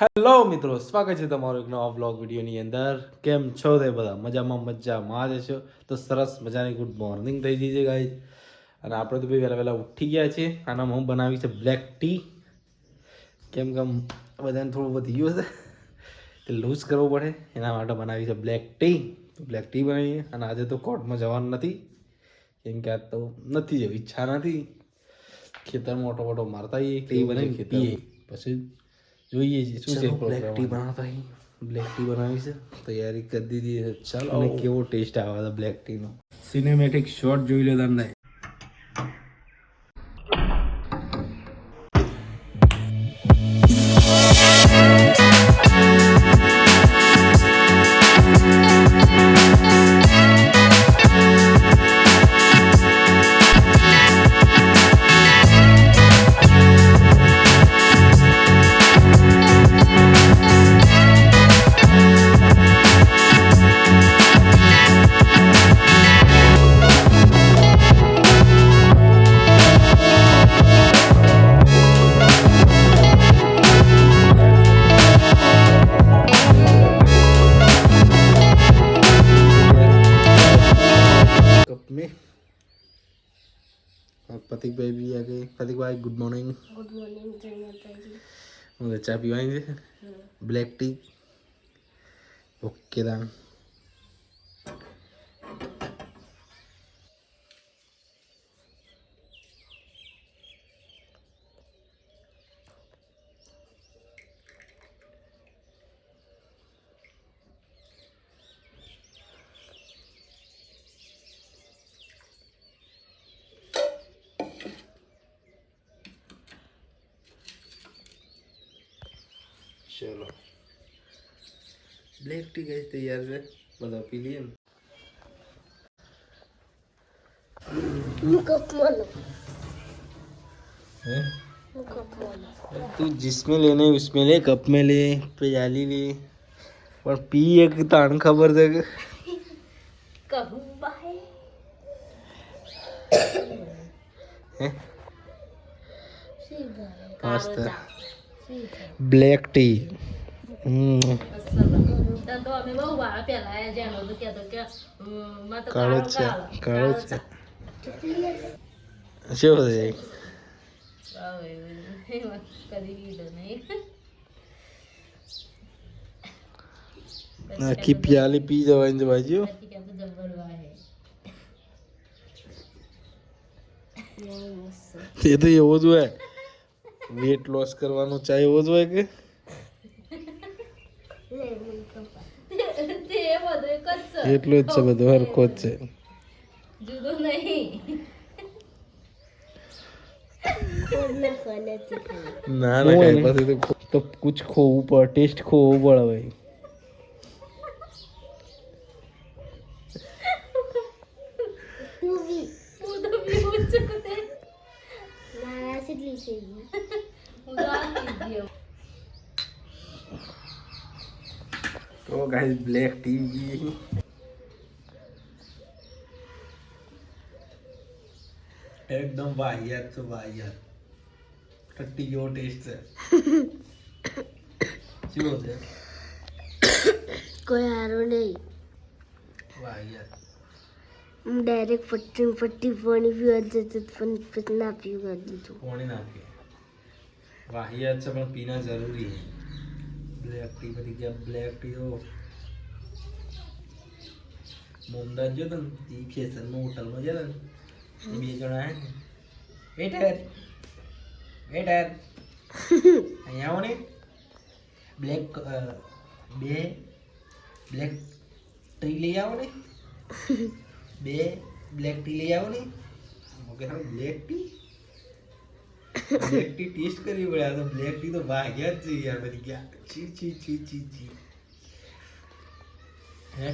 Hello મિત્રો સ્વાગત છે તમારું એક નવા બ્લોગ વિડીયોની અંદર. કેમ છો તે બધા? મજામાં મજામાં જ છો? તો સરસ મજાની ગુડ મોર્નિંગ થઈ ગઈ છે ગાઈઝ અને આપણે તો ભાઈ વહેલા વહેલા ઉઠી ગયા છે આના હું બનાવી છે બ્લેક ટી કેમ કે બધાને થોડું વધી ગયું છે તે લૂઝ કરવો પડે. એના માટે બનાવી છે બ્લેક ટી તો બ્લેક ટી બનાવીએ. અને આજે તો કોર્ટમાં જવાનું નથી. કેમ કે આજ તો નથી જવું ઈચ્છા નથી. ખેતરમાં મોટો મોટો મારતા આવીએ ટી બનાવી પીએ. પછી જોઈએ છીએ શું છે બ્લેક ટી બનાવતા બ્લેક ટી બનાવી છે તૈયારી કરી દીધી છે ચાલો અને કેવો ટેસ્ટ આવે છે બ્લેક ટી નો સિનેમેટિક શોટ જોઈ લો તમને ફતિકભાઈ બી આ ગઈ Fatikbhai good morning good morning જય માતાજી હું ચા પીવાની છે બ્લેક ટી ઓકે તા चलो। ब्लैक टी गई तैयार है बताओ पी लिए? तू जिसमें लेने उसमें ले कप में ले प्याली ले। और पी एक तान खबर दे कहूँ पास्ता। Mm. બ્લેક ટી કાળો છે કાળો છે. શું છે? આખી પ્યાલી પી જવાની બાજુ તે તો એવો જ હોય. વેટ લોસ કરવાનો ચાય એવો જ હોય કે તે બધું એક જ છે એટલું જ છે બધું હરખો જ છે જુદો નહીં ના ના કઈ પાસે તો તો કુછ ખોવું પડે ટેસ્ટ ખોવું પડે ભાઈ હું તો પીવું જ છું તે હું તો આ પી ગયો તો ગાઈસ બ્લેક ટી એકદમ વાહિયાત છે વાહિયાત. ખટ્ટી જેવો ટેસ્ટ છે. કેવો છે? કોઈ હારો નહીં. વાહિયાત. ડાયરેક્ટ પટ્ટી પટ્ટી પાણી પીવા જતો પણ ના પીવા દીધું પાણી નાખીએ વાહિયાત છે, પણ પીના જરૂરી છે. બ્લેક ટી બધી ગયા બ્લેક ટી તો મોમદાજ જો ને, એ ફેશનમાં હોટલમાં ગયા ને, બે જણા હે વેટર વેટર. અહીંયા આવો ને. બ્લેક બે બ્લેક ટી લઈ આવો ને. બે બ્લેક ટી લઈ આવો ને. Okay black tea black tea test કરવી પડે આ તો બ્લેક ટી તો ભાગ્યા જ છે યાર બધી ગયા છી છી છી છી છી હે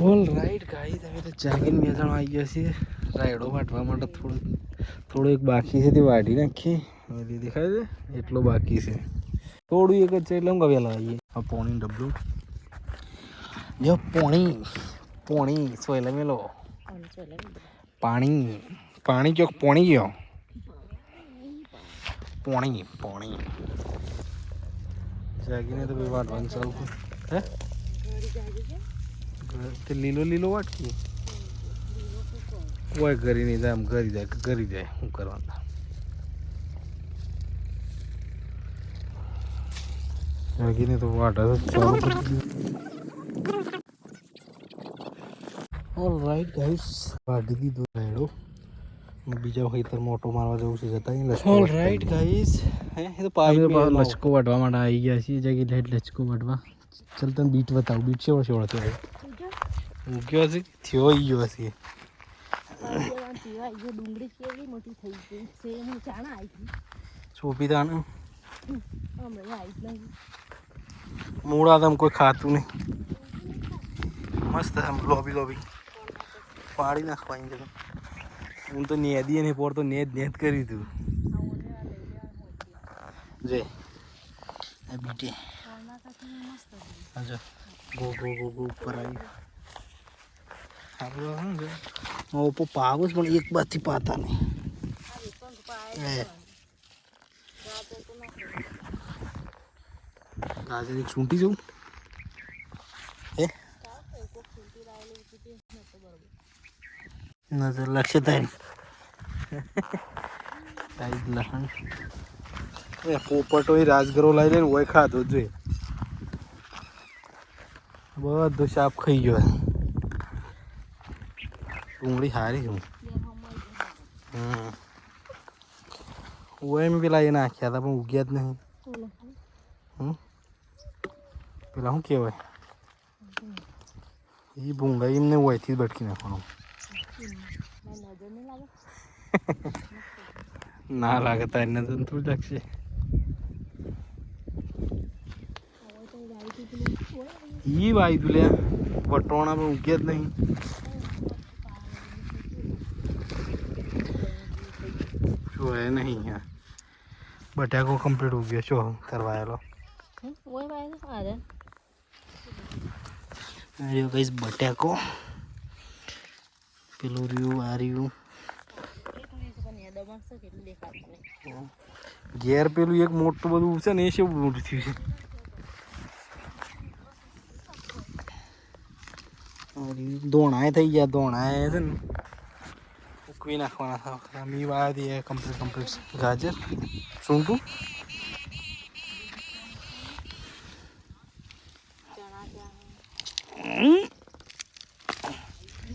ઓલ રાઈટ ગાઈસ હવે તો જાગીને મેદાન આવી ગયા છીએ રાયડો વાટવા માટે થોડું થોડું એક બાકી છે તે વાટી નાખીએ હવે દેખાય છે એટલો બાકી છે થોડું એક જ છે એટલે હું વહેલા આવીએ. આ પોણી ડબલું. જો પોણી પોણી સોયલે મેલો. પાણી પાણી ચોક પોણી ગયો. પોણી પોણી. જાગીને તો ભાઈ વાટવાનું ચાલુ હે? ઘર- તે લીલો લીલો વાટકી? કોઈ ઘરી નહીં જાય આમ ઘરી જાય કે ઘરી જાય. શું કરવાનું? જાગીને તો વાટા ઓલ રાઈટ ગાઈસ વાગી દીધો રાયડો. બીજા ખેતર મોટો મારવા જવું છે જતા લશ્કર ઓલ રાઈટ ગાઈસ હે તો પાઈ લચકો વાટવા માટે આવી ગયા છીએ જગી લેટ લચકો વાટવા ચલ તને બીટ બતાવ. બીટ છે ઓળશે ઓળશે ઉગ્યો છે થયો ઈ ગયો છે ડુંગળી કેવી મોટી થઈ ગઈ. છે ચાણા આવી ચોપી દાણ હમણાં આવી મૂળા તો કોઈ ખાતું નહીં મસ્ત આમ લોબી લોબી પાડી નાખવાની છે હું તો નેદી નહીં પોર તો નેદ નેદ કરી દીધું જે બીટે અચ્છા ગો ગો ગો ગો ઉપર આવી હું ઉપર પાવું પણ એક બાજથી પાતા નહીં એ ગાજર એક સૂંટી જવું હે? નજર લક્ષ્ય તારી. એ પોપટો એ રાજગરો લઈ લઈને ઓય ખાધો જોઈએ બધું સાપ ખાઈ ગયો ડુંગળી હારી છું હમ. ઓય એમ પેલા એ નાખ્યા હતા પણ ઉગ્યા જ નહીં. હમ? પેલા શું કહેવાય એ ભૂંગા એમને ઓયથી જ બટકી નાખવાનું ના લાગે તારી નજર થોડું લાગશે ઈ વાઈ તું લ્યા વટોણા પણ ઉગ્યા જ નહીં શું હે નહીં યાર બટાકો કમ્પ્લીટ ઉગ્યો છો કરવાયેલો રહ્યો કઈશ બટાકો પેલું રહ્યું આ રહ્યું ઘેર પેલું એક મોટું બધું છે ને એ શું મોટું થયું છે આ રહ્યું. દોણાએ થઈ ગયા દોણાએ છે ને ઉકવી નાખવાના હતા મી વાયા દઈએ કમ્પ્લીટ કમ્પ્લીટ ગાજર સૂંઠું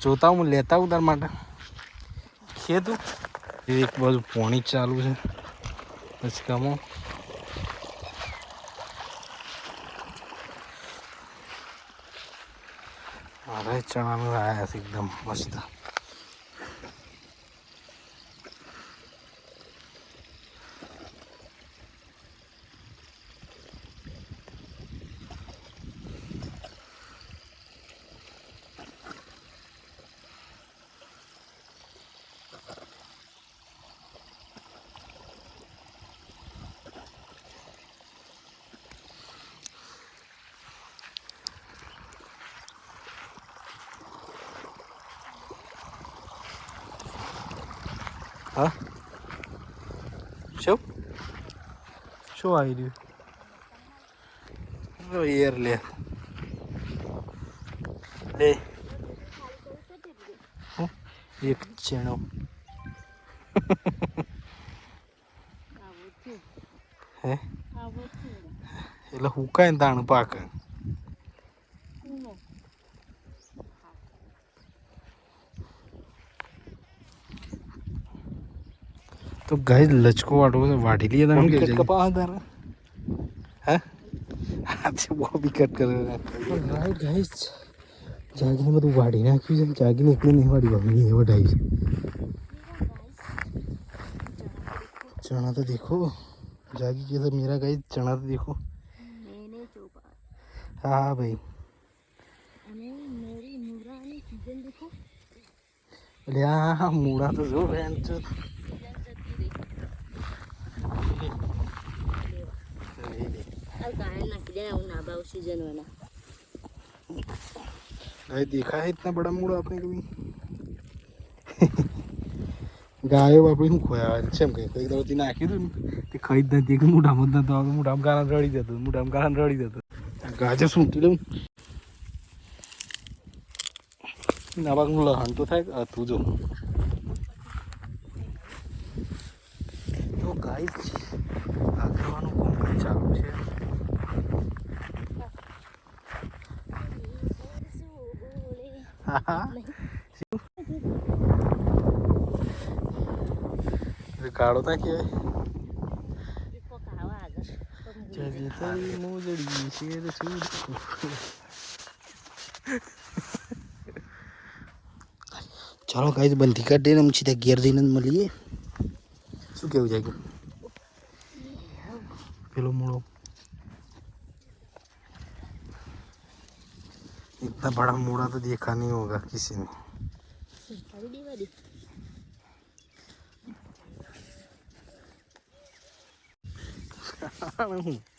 જોતા હું, લેતા આવું તાર માટે. ખેતું? એક બાજુ પોણી ચાલુ છે. પછી કમો. મારે ચણાનું આવ્યા છે એકદમ મસ્ત. Ha? ഷോ? ഷോ ആയിരിക്കും വയ്യാറില്ലേ ഏ? ചെയ്യണോ ഏ? ഇല്ല ഹുക്ക എന്താണ് പാക്കാൻ તો ગાય લચકો વાટવો છે વાટી લઈએ તમે કે કપા તારે હે આજે બહુ બી કટ કરે રાઈટ ગાઈસ જાગીને બધું વાઢી નાખ્યું છે જાગીને એકલું નહીં વાળી મમ્મી એ વઢાઈ છે ચણા તો દેખો જાગી કે તો મેરા ગાઈ ચણા તો દેખો मैंने चौपा હા હા ભાઈ અને मेरी नूरानी गाय नाखी देना वो नाबा उस सीजन वाला गाय देखा है इतना बड़ा मूड़ा आपने कभी ગાયો આપણે શું ખોયા છે એમ કંઈ કંઈક દવતી નાખ્યું હતું ને તે ખાઈ જ નથી કે મોઢામાં જ નતો આવતો મોઢામાં ગાળા રડી જતો મોઢામાં ગાળા રડી જતો ગાજર સૂંટી લઉં નાબાકનું લહણ તો થાય આ તું જો તો ગાય આ કરવાનું કોમ ચાલુ છે કાળો તા કહેવાય જજે તારી મોજડી શેર છૂટ ચાલો ગાઈસ બંધી કાઢ દઈને અમે સીધા ઘેર જઈને જ મળીએ શું કેવું જાય પેલો મૂળો इतना बड़ा मूड़ा तो देखा नहीं होगा किसी ने। હું